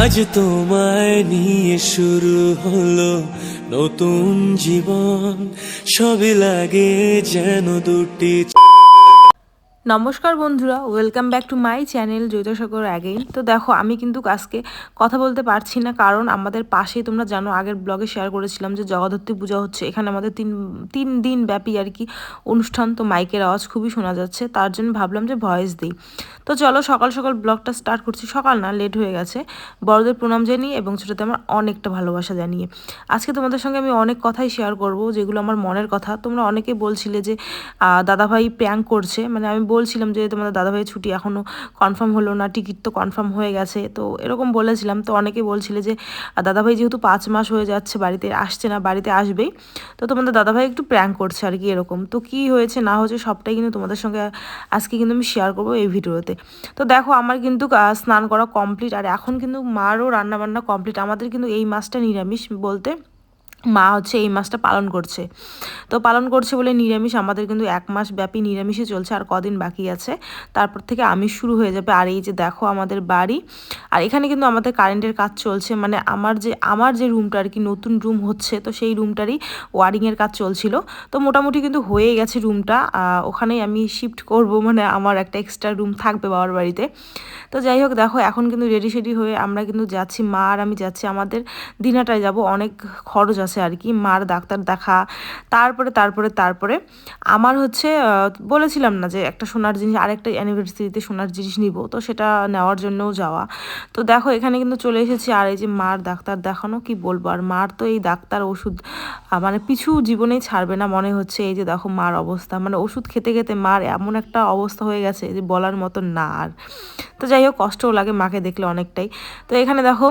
আজ তোমায় নিয়ে শুরু হলো নতুন জীবন। সবই লাগে যেন দুটি নমস্কার বন্ধুরা welcome back to my channel Jyotishagar again তো দেখো, আমি কিন্তু আজকে কথা বলতে পারছি না, কারণ আমাদের পাশেই তোমরা জানো, আগের ব্লগে শেয়ার করেছিলাম যে জগদ্ধত্রী পূজা হচ্ছে। এখানে আমাদের তিন তিন দিন ব্যাপী আর কি অনুষ্ঠান, তো মাইকের আওয়াজ খুবই শোনা যাচ্ছে, তার জন্য ভাবলাম যে ভয়েস দিই। তো চলো, সকাল সকাল ব্লগটা স্টার্ট করছি। সকাল না লেট হয়ে গেছে। বড়দের প্রণাম জানিয়ে এবং ছোটোতে আমার অনেকটা ভালোবাসা জানিয়ে। আজকে তোমাদের সঙ্গে আমি অনেক কথাই শেয়ার করব, যেগুলো আমার মনের কথা। তোমরা অনেকে বলছিলে যে দাদাভাই প্র্যাঙ্ক করছে। মানে আমি বলছিলাম যে তোমাদের দাদাভাই ছুটি এখনও কনফার্ম হলো না টিকিট তো কনফার্ম হয়ে গেছে, তো এরকম বলেছিলাম, তো অনেকে বলছিলে যে দাদাভাই যেহেতু পাঁচ মাস হয়ে যাচ্ছে, বাড়িতে আসছে না, বাড়িতে আসবেই। তো তোমাদের দাদাভাই একটু প্র্যাঙ্ক করছে আর কি এরকম। তো কি হয়েছে, না হয়েছে সবটাই কিন্তু তোমাদের সঙ্গে আজকে কিন্তু আমি শেয়ার করব এই ভিডিওতে। তো দেখো, আমার কিন্তু স্নান করা কমপ্লিট আর এখন কিন্তু মারও রান্নাবান্না কমপ্লিট আমাদের কিন্তু এই মাসটা নিরামিষ বলতে মা হচ্ছে এই মাসটা পালন করছে। তো পালন করছে বলে নিরামিষ, আমাদের কিন্তু এক মাস ব্যাপী নিরামিষই চলছে আর কদিন বাকি আছে। তারপর থেকে আমিষ শুরু হয়ে যাবে। আর এই যে দেখো আমাদের বাড়ি, আর এখানে কিন্তু আমাদের কারেন্টের কাজ চলছে। মানে আমার যে আমার যে রুমটা আর কি নতুন রুম হচ্ছে, তো সেই রুমটারই ওয়ারিংয়ের কাজ চলছিল। তো মোটামুটি কিন্তু হয়ে গেছে রুমটা। ওখানেই আমি শিফট করব। মানে আমার একটা এক্সট্রা রুম থাকবে বাবার বাড়িতে। তো যাই হোক, দেখো এখন কিন্তু রেডি সেডি হয়ে আমরা কিন্তু যাচ্ছি। মা আর আমি যাচ্ছি আমাদের দিনাটায় যাব। অনেক খরচ আছে। আর কি, মার ডাক্তার দেখা, তারপরে তারপরে তারপরে। আমার হচ্ছে বলেছিলাম না যে একটা সোনার জিনিস, আরেকটা অ্যানিভার্সারিতে সোনার জিনিস নিব, তো সেটা নেওয়ার জন্যও যাওয়া। তো দেখো, এখানে কিন্তু চলে এসেছি আর এই যে মার ডাক্তার দেখানো, কি বলব? আর মার তো এই ডাক্তার ওষুধ মানে পিছু জীবনেই ছাড়বে না মনে হচ্ছে। এই যে দেখো মার অবস্থা মানে ওষুধ খেতে খেতে মার এমন একটা অবস্থা হয়ে গেছে যে বলার মতন না আর। তো যাই হোক, কষ্টও লাগে মাকে দেখলে অনেকটাই। তো এখানে দেখো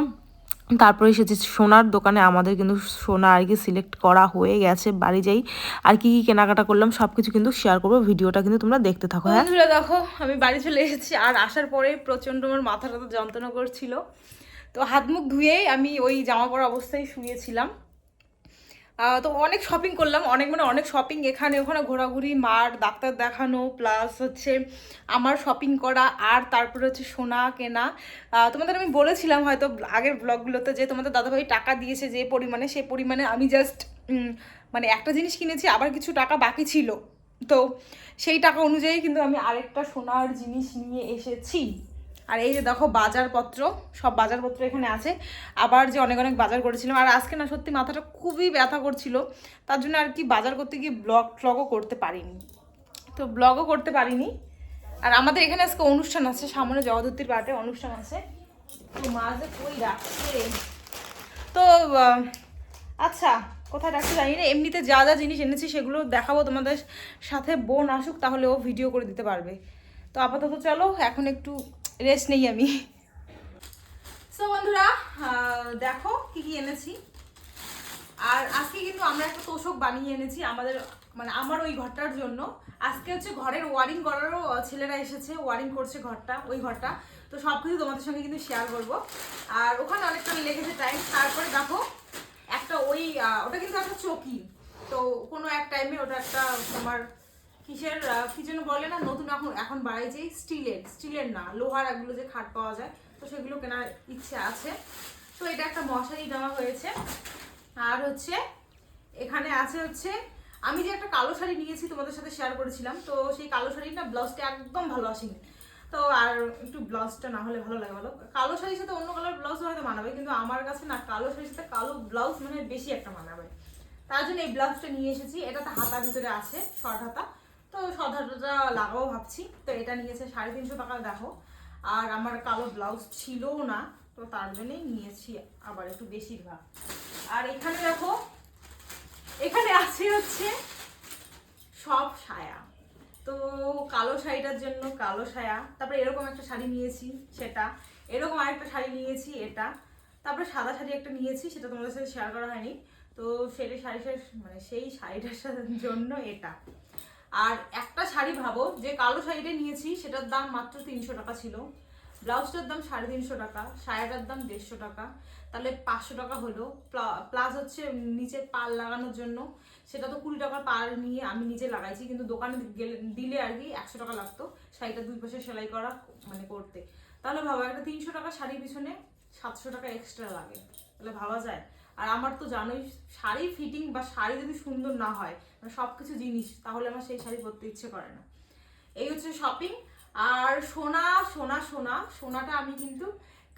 তারপরে এসেছি সোনার দোকানে। আমাদের কিন্তু সোনা আর কি সিলেক্ট করা হয়ে গেছে, বাড়ি যাই। আর কি কি কেনাকাটা করলাম সব কিছু কিন্তু শেয়ার করব। ভিডিওটা কিন্তু তোমরা দেখতে থাকো হ্যাঁ? দেখো, আমি বাড়ি চলে এসেছি। আর আসার পরে প্রচণ্ড আমার মাথাটা যন্ত্রণা করছিল। তো হাত মুখ ধুয়েই আমি ওই জামা পরা অবস্থায় শুয়েছিলাম। তো অনেক শপিং করলাম। অনেক মানে অনেক শপিং এখানে, ওখানে ঘোরাঘুরি, মার, ডাক্তার দেখানো প্লাস হচ্ছে আমার শপিং করা, আর তারপরে হচ্ছে সোনা কেনা। তোমাদের আমি বলেছিলাম হয়তো আগের ব্লগগুলোতে যে তোমাদের দাদাভাই টাকা দিয়েছে যে পরিমাণে, সে পরিমাণে আমি জাস্ট মানে একটা জিনিস কিনেছি, আবার কিছু টাকা বাকি ছিল। তো সেই টাকা অনুযায়ী কিন্তু আমি আরেকটা সোনার জিনিস নিয়ে এসেছি। আর এই যে দেখো বাজারপত্র, সব বাজারপত্র এখানে আছে। আবার যে অনেক অনেক বাজার করেছিলাম, আর আজকে না সত্যি মাথাটা খুবই ব্যথা করছিল, তার জন্য আর কি বাজার করতে গিয়ে ব্লগ ফ্লগও করতে পারিনি। তো ব্লগও করতে পারিনি। আর আমাদের এখানে আজকে অনুষ্ঠান আছে, সামনে জগদ্ধতির পাটে অনুষ্ঠান আছে। তো মাঝে কই রাখছে? তো আচ্ছা কোথায় রাখতে জানি না। এমনিতে যা যা জিনিস এনেছি সেগুলো দেখাবো তোমাদের সাথে। বোন আসুক, তাহলে ও ভিডিও করে দিতে পারবে। তো আপাতত চলো, এখন একটু রেস্ট নেই আমি। সো বন্ধুরা দেখো কি কি এনেছি। আর আজকে কিন্তু আমরা একটা তোষক বানিয়ে এনেছি আমাদের মানে আমার ওই ঘরটার জন্য। আজকে হচ্ছে ঘরের ওয়ারিং করারও ছেলেরা এসেছে, ওয়ারিং করছে ঘরটা, ওই ঘরটা। তো সব কিছু তোমাদের সঙ্গে কিন্তু শেয়ার করব। আর ওখানে অনেকটা লেগেছে টাইম তারপরে দেখো, একটা ওই ওটা কিন্তু একটা চকি। তো কোনো এক টাইমে ওটা একটা তোমার কিসের কি যেন বলে না, নতুন এখন এখন বাড়াইছে স্টিলের স্টিলের না, লোহার এগুলো যে খাট পাওয়া যায়, তো সেগুলো কেনার ইচ্ছে আছে। তো এটা একটা মশারি দেওয়া হয়েছে। আর হচ্ছে, এখানে আছে হচ্ছে, আমি যে একটা কালো শাড়ি নিয়েছি তোমাদের সাথে শেয়ার করেছিলাম, তো সেই কালো শাড়িটা ব্লাউজটা একদম ভালো আসেনি। তো আর একটু ব্লাউজটা না হলে ভালো লাগে ভালো কালো শাড়ির সাথে অন্য কালার ব্লাউজ হয়তো মানাবে, কিন্তু আমার কাছে না কালো শাড়ির সাথে কালো ব্লাউজ মানে বেশি একটা মানাবে। তার জন্য এই ব্লাউজটা নিয়ে এসেছি এটা তো হাতার ভিতরে আছে, শর্ট হাতা। তো হাতাটা লাগাবো ভাবছি। তো এটা নিয়েছে সাড়ে তিনশো টাকা, দেখো। আর আমার কালো ব্লাউজ ছিলও না, তো তার জন্যই নিয়েছি আবার একটু বেশিরভাগ। আর এখানে দেখো, এখানে আছে হচ্ছে সব সায়া। তো কালো শাড়িটার জন্য কালো সায়া। তারপরে এরকম একটা শাড়ি নিয়েছি, সেটা। এরকম আরেকটা শাড়ি নিয়েছি, এটা। তারপরে সাদা শাড়ি একটা নিয়েছি, সেটা তোমাদের সাথে শেয়ার করা হয়নি। তো সেটা শাড়িটার মানে সেই শাড়িটার জন্য এটা। আর একটা শাড়ি ভাবো, যে কালো শাড়িটা নিয়েছি, সেটার দাম মাত্র তিনশো টাকা ছিল। ব্লাউজটার দাম সাড়ে তিনশো টাকা, সায়াটার দাম দেড়শো টাকা। তাহলে পাঁচশো টাকা হলো। প্লাস হচ্ছে নিচে পাল লাগানোর জন্য। সেটা তো কুড়ি টাকার পাল নিয়ে আমি নিজে লাগাইছি, কিন্তু দোকানে গেলে, দিলে আর কি একশো টাকা লাগতো শাড়িটা দুই পাশে সেলাই করা মানে করতে। তাহলে ভাবো, একটা তিনশো টাকা শাড়ির পিছনে সাতশো টাকা এক্সট্রা লাগে। তাহলে ভাবা যায়। আর আমার তো জানোই শাড়ি ফিটিং বা শাড়ি যদি সুন্দর না হয় মানে সব কিছু জিনিস, তাহলে আমার সেই শাড়ি পরতে ইচ্ছে করে না। এই হচ্ছে শপিং আর সোনা সোনা সোনা, সোনাটা আমি কিন্তু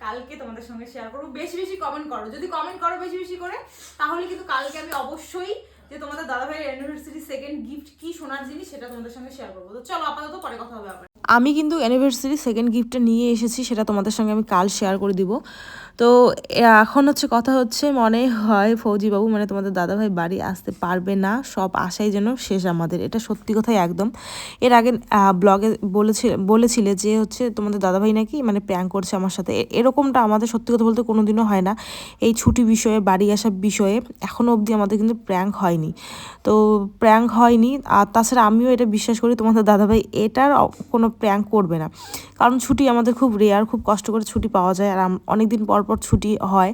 কালকে তোমাদের সঙ্গে শেয়ার করব। বেশি বেশি কমেন্ট করো। যদি কমেন্ট করো বেশি বেশি করে, তাহলে কিন্তু কালকে আমি অবশ্যই যে তোমাদের দাদাভাইয়ের অ্যানিভার্সারি সেকেন্ড গিফট কি সোনার জিনিস সেটা তোমাদের সঙ্গে শেয়ার করব। তো চলো আপাতত পরে কথা হবে আবার। আমি কিন্তু অ্যানিভার্সারি সেকেন্ড গিফটটা নিয়ে এসেছি, সেটা তোমাদের সঙ্গে আমি কাল শেয়ার করে দিব। তো এখন হচ্ছে কথা হচ্ছে মনে হয় ফৌজিবাবু মানে তোমাদের দাদাভাই বাড়ি আসতে পারবে না, সব আশাই যেন শেষ আমাদের। এটা সত্যি কথাই একদম। এর আগে ব্লগে বলেছিল বলেছিলে যে হচ্ছে তোমাদের দাদাভাই নাকি মানে প্র্যাঙ্ক করছে আমার সাথে। এরকমটা আমাদের সত্যি কথা বলতে কোনোদিনও হয় না। এই ছুটি বিষয়ে, বাড়ি আসার বিষয়ে এখনও অবধি আমাদের কিন্তু প্র্যাঙ্ক হয়নি। তো প্র্যাঙ্ক হয়নি। আর তাছাড়া আমিও এটা বিশ্বাস করি, তোমাদের দাদাভাই এটার কোনো প্র্যাঙ্ক করবে না। কারণ ছুটি আমাদের খুব রেয়ার খুব কষ্ট করে ছুটি পাওয়া যায়। আর অনেক দিন পর পর ছুটি হয়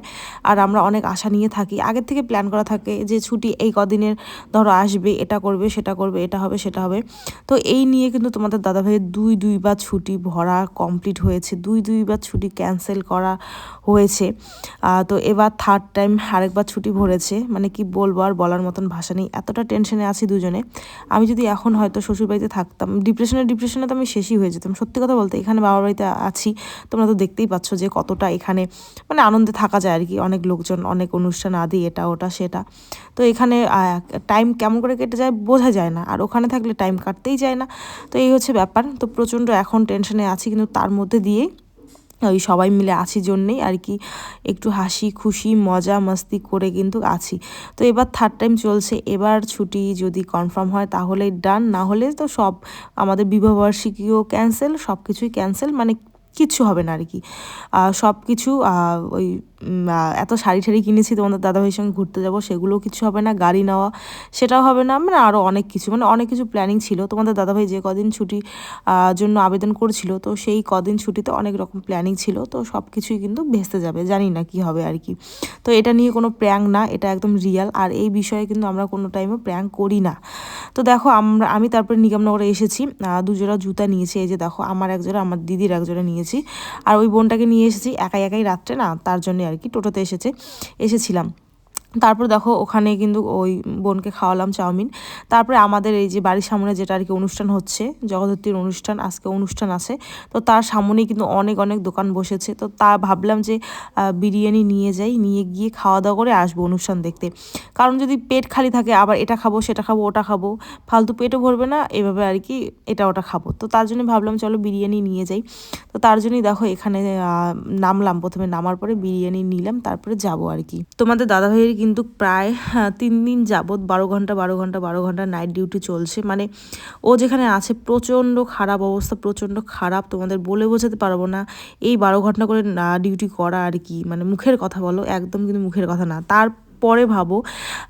আর আমরা অনেক আশা নিয়ে থাকি। আগের থেকে প্ল্যান করা থাকে যে ছুটি এই কদিনের ধরো আসবে, এটা করবে, সেটা করবে, এটা হবে, সেটা হবে। তো এই নিয়ে কিন্তু তোমাদের দাদাভাইয়ের দুই, দুইবার ছুটি ভরা কমপ্লিট হয়েছে। দুই, দুইবার ছুটি ক্যান্সেল করা হয়েছে। তো এবার থার্ড টাইম আরেকবার ছুটি ভরেছে। মানে কি বলব আর বলার মতন ভাষা নেই। এতটা টেনশনে আছি দুজনে। আমি যদি এখন হয়তো শ্বশুরবাড়িতে থাকতাম ডিপ্রেশনে ডিপ্রেশনে তো আমি শেষই হয়ে যেতাম। সত্যি কথা বলতে এখানে বাবার বাড়িতে আছি, তোমরা তো দেখতেই পাচ্ছ যে কতটা এখানে মানে আনন্দে থাকা যায় আর কি। অনেক লোকজন, অনেক অনুষ্ঠান, আদি, এটা, ওটা, সেটা। তো এখানে টাইম কেমন করে কেটে যায় বোঝা যায় না। আর ওখানে থাকলে টাইম কাটতেই যায় না। তো এই হচ্ছে ব্যাপার। তো প্রচণ্ড এখন টেনশনে আছি, কিন্তু তার মধ্যে দিয়েই ওই সবাই মিলে আছি জন্যেই আর কি। একটু হাসি, খুশি, মজা, মস্তি করে কিন্তু আছি। তো এবার থার্ড টাইম চলছে। এবার ছুটি যদি কনফার্ম হয় তাহলে ডান না হলে তো সব আমাদের বিবাহবার্ষিকীও ক্যান্সেল সব কিছুই ক্যান্সেল মানে কিচ্ছু হবে না আর কি। সব কিছু ওই এত শাড়ি ঠাড়ি কিনেছি তোমাদের দাদাভাইয়ের সঙ্গে ঘুরতে যাব, সেগুলোও কিছু হবে না, গাড়ি নেওয়া সেটাও হবে না মানে আরও অনেক কিছু মানে অনেক কিছু প্ল্যানিং ছিল। তোমাদের দাদাভাই যে কদিন ছুটি জন্য আবেদন করেছিল, তো সেই কদিন ছুটিতে অনেক রকম প্ল্যানিং ছিল, তো সব কিছুই কিন্তু ভেস্তে যাবে, জানি না কি হবে আর কি। তো এটা নিয়ে কোনো প্র্যাঙ্ক না, এটা একদম রিয়াল আর এই বিষয়ে কিন্তু আমরা কোনো টাইমে প্র্যাং করি না। তো দেখো, আমরা, আমি তারপরে নিগমনগরে এসেছি দুজোড়া জুতা নিয়েছি, এই যে দেখো, আমার একজোড়া, আমার দিদির এক জোড়া নিয়েছি আর ওই বোনটাকে নিয়ে এসেছি একাই একাই রাত্রে, না, তার জন্য আর কি টোটোতে এসেছে, এসেছিলাম। তারপর দেখো ওখানে কিন্তু ওই বোনকে খাওয়ালাম চাউমিন। তারপরে আমাদের এই যে বাড়ির সামনে যেটা আর কি অনুষ্ঠান হচ্ছে জগদ্ধতীর অনুষ্ঠান, আজকে অনুষ্ঠান আছে, তো তার সামনেই কিন্তু অনেক অনেক দোকান বসেছে। তো তা ভাবলাম যে বিরিয়ানি নিয়ে যাই, নিয়ে গিয়ে খাওয়া দাওয়া করে আসব অনুষ্ঠান দেখতে। কারণ যদি পেট খালি থাকে, আবার এটা খাব, সেটা খাব, ওটা খাব, ফালতু পেটও ভরবে না, এভাবে আর কি এটা ওটা খাব। তো তার জন্য ভাবলাম চলো বিরিয়ানি নিয়ে যাই। তো তার জন্যই দেখো এখানে নামলাম। প্রথমে নামার পরে বিরিয়ানি নিলাম, তারপরে যাব আর কি তোমাদের দাদাভাইয়ের কিন্তু প্রায় আহ, তিন দিন যাবৎ বারো ঘণ্টা বারো ঘণ্টা বারো ঘণ্টা নাইট ডিউটি চলছে। মানে ও যেখানে আছে প্রচণ্ড খারাপ অবস্থা প্রচণ্ড খারাপ তোমাদের বলে বোঝাতে পারব না। এই বারো ঘণ্টা করে ডিউটি করা আর কি মানে মুখের কথা বলো একদম কিন্তু মুখের কথা না। তার পরে ভাবো,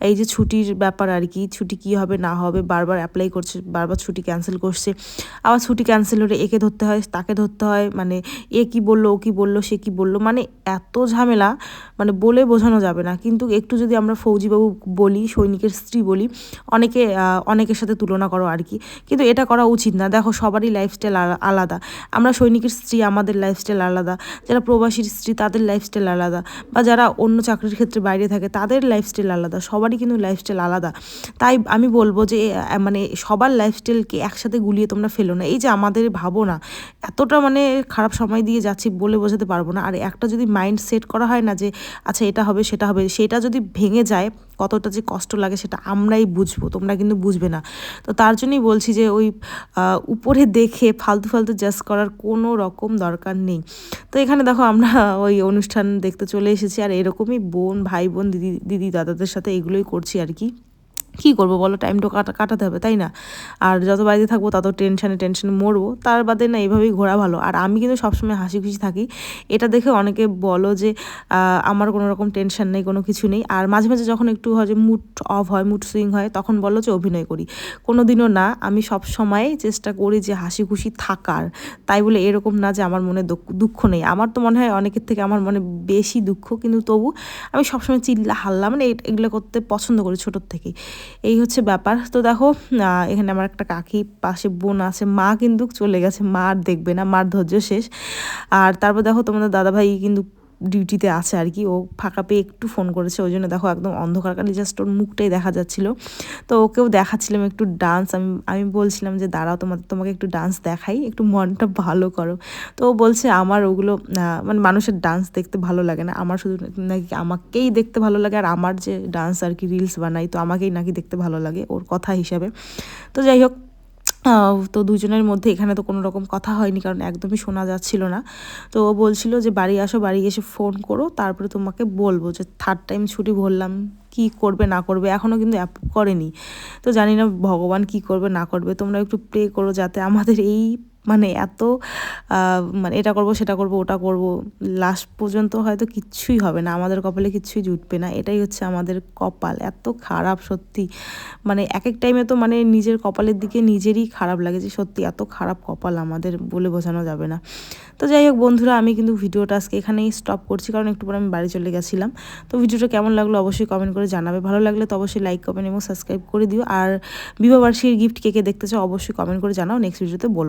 এই যে ছুটির ব্যাপার আর কি, ছুটি কি হবে, না হবে, বারবার অ্যাপ্লাই করছে, বারবার ছুটি ক্যান্সেল করছে, আবার ছুটি ক্যান্সেল হলে একে ধরতে হয়, তাকে ধরতে হয় মানে এ কি বলল, ও কি বলল, সে কি বলল মানে এত ঝামেলা মানে বলে বোঝানো যাবে না। কিন্তু একটু যদি আমরা ফৌজিবাবু বলি, সৈনিকের স্ত্রী বলি, অনেকে অনেকের সাথে তুলনা করো আর কি। কিন্তু এটা করা উচিত না। দেখো, সবারই লাইফস্টাইল আলাদা। আমরা সৈনিকের স্ত্রী, আমাদের লাইফস্টাইল আলাদা। যারা প্রবাসীর স্ত্রী, তাদের লাইফস্টাইল আলাদা। বা যারা অন্য চাকরির ক্ষেত্রে বাইরে থাকে, তাদের লাইফস্টাইল আলাদা, সবারই কিন্তু লাইফস্টাইল আলাদা। তাই আমি বলব যে মানে সবার লাইফস্টাইলকে একসাথে গুলিয়ে তোমরা ফেলো না। এই যে আমাদের ভাবো না এতটা মানে খারাপ সময় দিয়ে যাচ্ছি বলে বোঝাতে পারব না। আর একটা যদি মাইন্ড সেট করা হয় না যে আচ্ছা এটা হবে, সেটা হবে, সেটা যদি ভেঙে যায় কতটা যে কষ্ট লাগে সেটা আমরাই বুঝব, তোমরা কিন্তু বুঝবে না। তো তার জন্যই বলছি যে ওই উপরে দেখে ফালতু ফালতু জাস্ট করার কোনো রকম দরকার নেই। তো এখানে দেখো আমরা ওই অনুষ্ঠান দেখতে চলে এসেছি, আর এরকমই বোন, ভাই, বোন, দিদি দিদি, দাদাদের সাথে এগুলোই করছি আর কি। কী করব বলো? টাইমটা কাটা, কাটাতে হবে, তাই না? আর যত বাড়িতে থাকব, তত টেনশানে টেনশানে মরবো। তার বাদে না, এইভাবেই ঘোরা ভালো। আর আমি কিন্তু সবসময় হাসি খুশি থাকি। এটা দেখে অনেকে বলো যে আমার কোনো রকম টেনশন নেই, কোনো কিছু নেই। আর মাঝে মাঝে যখন একটু হয় যে মুড অফ হয় মুড সুইং হয়, তখন বলো যে, অভিনয় করি। কোনো দিনও না, আমি সব সময় চেষ্টা করি যে হাসি খুশি থাকার। তাই বলে এরকম না যে, আমার মনে দুঃখ- নেই। আমার তো মনে হয় অনেকের থেকে আমার মনে বেশি দুঃখ। কিন্তু তবু আমি সবসময় চিল্লা হাল্লা মানে এগুলো করতে পছন্দ করি ছোটোর থেকেই। এই হচ্ছে ব্যাপার। তো দেখো এখানে আমার একটা কাকি, পাশে বোন আছে, মা কিন্তু চলে গেছে, মা আর দেখবে না, মার ধৈর্য শেষ। আর তারপর দেখো তোমাদের দাদাভাই কিন্তু ডিউটিতে আছে আর কি। ও ফাঁকা পেয়ে একটু ফোন করেছে, ওই জন্য দেখো একদম অন্ধকার কালি জাস্ট ওর মুখটাই দেখা যাচ্ছিল। তো ওকেও দেখাচ্ছিলাম একটু ডান্স আমি আমি বলছিলাম যে, দাঁড়াও তোমাদের তোমাকে একটু ডান্স দেখাই, একটু মনটা ভালো করো। তো ও বলছে, আমার ওগুলো মানে মানুষের ডান্স দেখতে ভালো লাগে না। আমার শুধু নাকি আমাকেই দেখতে ভালো লাগে আর আমার যে ডান্স আর কি রিলস বানাই, তো আমাকেই নাকি দেখতে ভালো লাগে ওর কথা হিসাবে। তো যাই হোক তো দুজনের মধ্যে এখানে তো কোনো রকম কথা হয়নি, কারণ একদমই শোনা যাচ্ছিল না। তো ও বলছিল যে, বাড়ি আসো, বাড়ি এসে ফোন করো, তারপরে তোমাকে বলব যে থার্ড টাইম ছুটি ভরলাম, কি করবে, না করবে এখনও কিন্তু অ্যাপ করেনি। তো জানি না ভগবান কি করবে, না করবে, তোমরা একটু প্রে করো যাতে আমাদের এই মানে এত মানে এটা করব, সেটা করব, ওটা করব লাস্ট পর্যন্ত হয়তো কিচ্ছুই হবে না, আমাদের কপালে কিচ্ছুই জুটবে না, এটাই হচ্ছে আমাদের কপাল, এত খারাপ সত্যি মানে এক এক টাইমে তো মানে নিজের কপালের দিকে নিজেরই খারাপ লাগে যে সত্যি এত খারাপ কপাল আমাদের বলে বোঝানো যাবে না। তো যাই হোক বন্ধুরা, আমি কিন্তু ভিডিওটা আজকে এখানেই স্টপ করছি, কারণ একটু পরে আমি বাড়ি চলে গেছিলাম। তো ভিডিওটা কেমন লাগল অবশ্যই কমেন্ট করে জানাবে, ভালো লাগলে তো অবশ্যই লাইক কমেন্ট এবং সাবস্ক্রাইব করে দিও। আর বিবাহবার্ষিকীর গিফট কে কে দেখতে চাও অবশ্যই কমেন্ট করে জানাও নেক্সট ভিডিওতে বলব